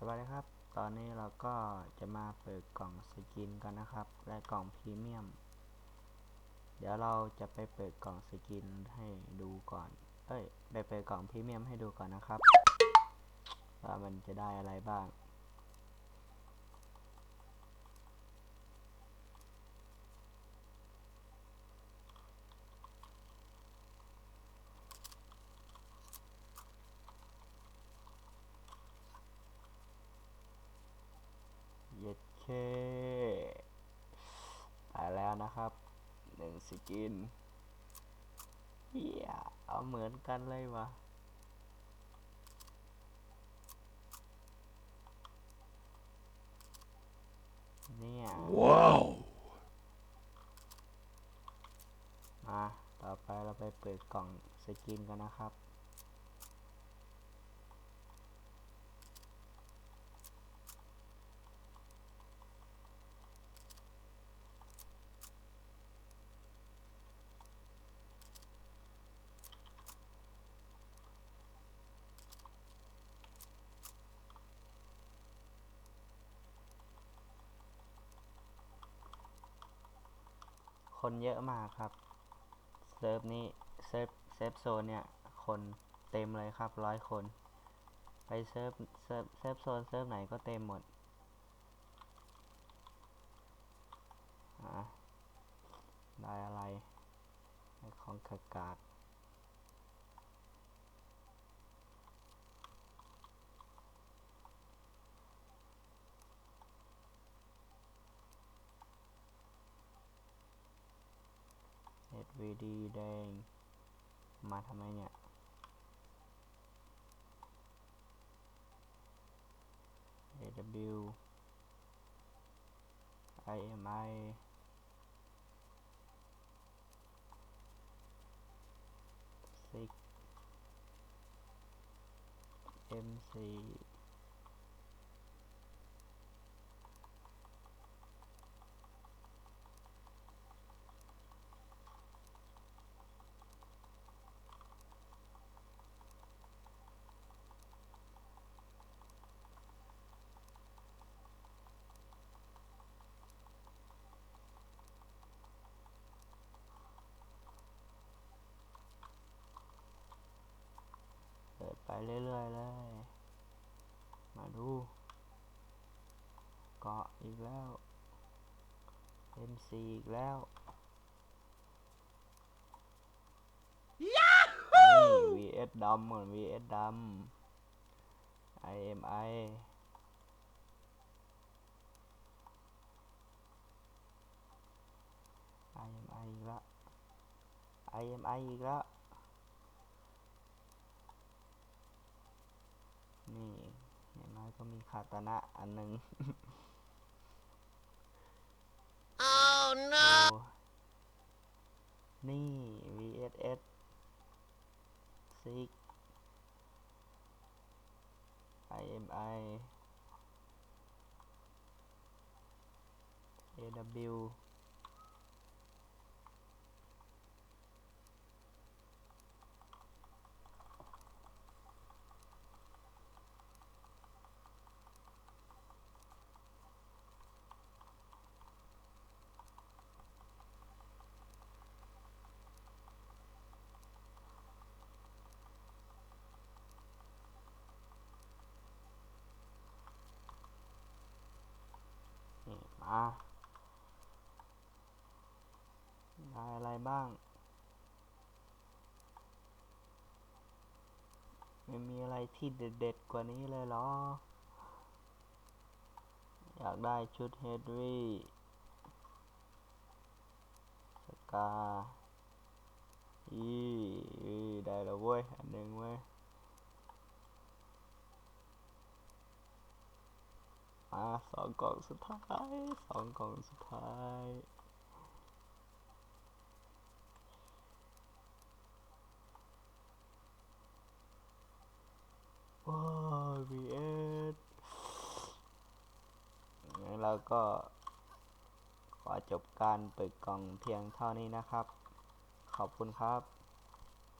สวัสดีครับ ตอนนี้เราก็จะมาเปิดกล่องสกินกันนะครับ และกล่องพรีเมียม เดี๋ยวเราจะไปเปิดกล่องสกินให้ดูก่อน เอ้ย ไปเปิดกล่องพรีเมียมให้ดูก่อนนะครับ ว่ามันจะได้อะไรบ้าง เย็ดเคไปแล้ว นะครับหนึ่งสกินเฮียเอาเหมือนกันเลยวะเนี่ย Wow. มาต่อไปเราไปเปิดกล่องสกินกันนะครับ คนเยอะมากครับเซิร์ฟนี้เซิร์ฟเซิฟโซนเนี่ย คนเต็มเลยครับร้อยคน ไปเซิร์ฟเซิร์ฟเซิร์ฟโซนเซิร์ฟไหนก็เต็มหมดอะได้อะไร ของกากาด HVD แดง มาทำไมเนี่ยเอวีไอเอ็มไอซีเอ็มซี ไปเรื่อยๆเลย มาดู เกาะอีกแล้ว MC อีกแล้วนี่ VS ดำเหมือน VS ดำ IMI IMI อีกแล้ว IMI อีกแล้ว นี่อย่างน้อยก็มีคาตานะอันหนึ่ง Oh โอ้นี่ VSS 6 IMI AW ได้อะไรบ้าง ไม่มีอะไรที่เด็ดๆกว่านี้เลยเหรอ อยากได้ชุดเฮดวี่สกาอีอีได้แล้วเว้ย อันหนึ่งเว้ย มา สองกล่องสุดท้ายสองกล่องสุดท้ายว้าว VS งั้นเราก็ ขอจบการเปิดกล่องเพียงเท่านี้นะครับ ขอบคุณครับ